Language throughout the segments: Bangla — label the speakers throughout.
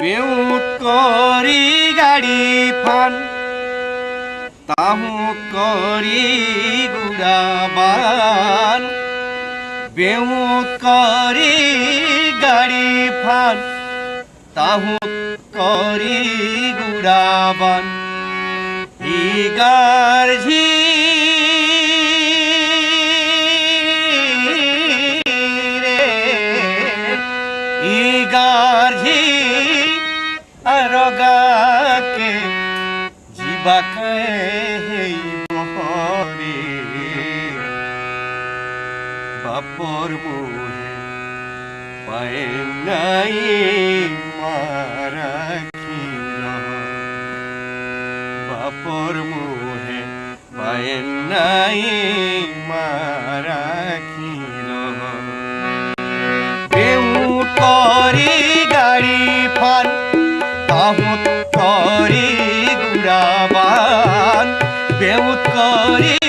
Speaker 1: বেউত করি গাড়ি ফান তাহু করি গুড়াবান বেউত করি গাড়ি ফান তাহু করি গুড়াবান ইগার ঝি ରୋଗାକେ ଯିବାକେ ହେଇ ବାପର ମୁହେ ପାଏ ନାଇ ମାରାଖି ବାପର ମୁହେ ପାଏ ନାଇ দেউত করে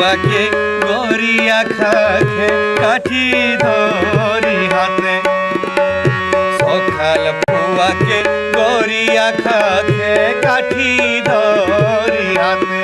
Speaker 1: বাকে গরিয়া খাখে কাঠি ধরি হাতে। সকাল পুয়াকে গরিয়া খাখে কাঠি ধরি হাতে।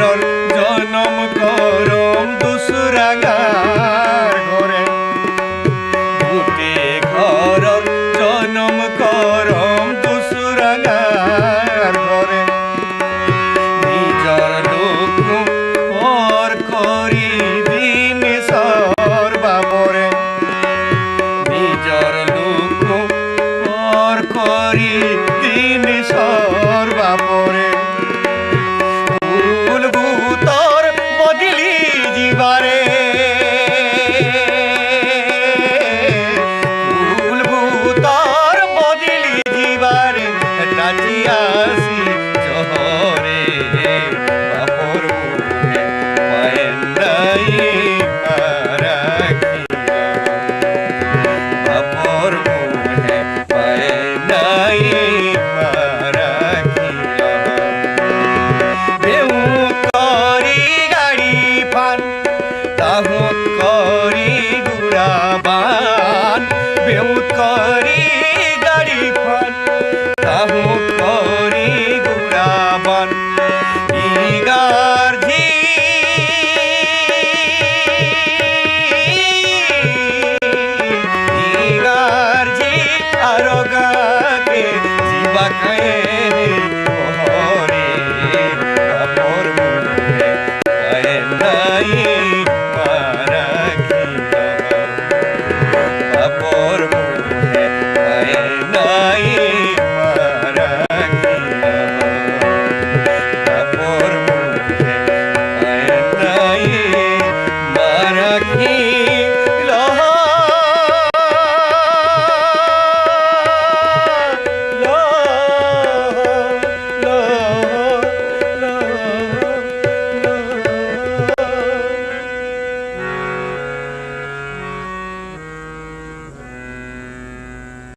Speaker 1: Pero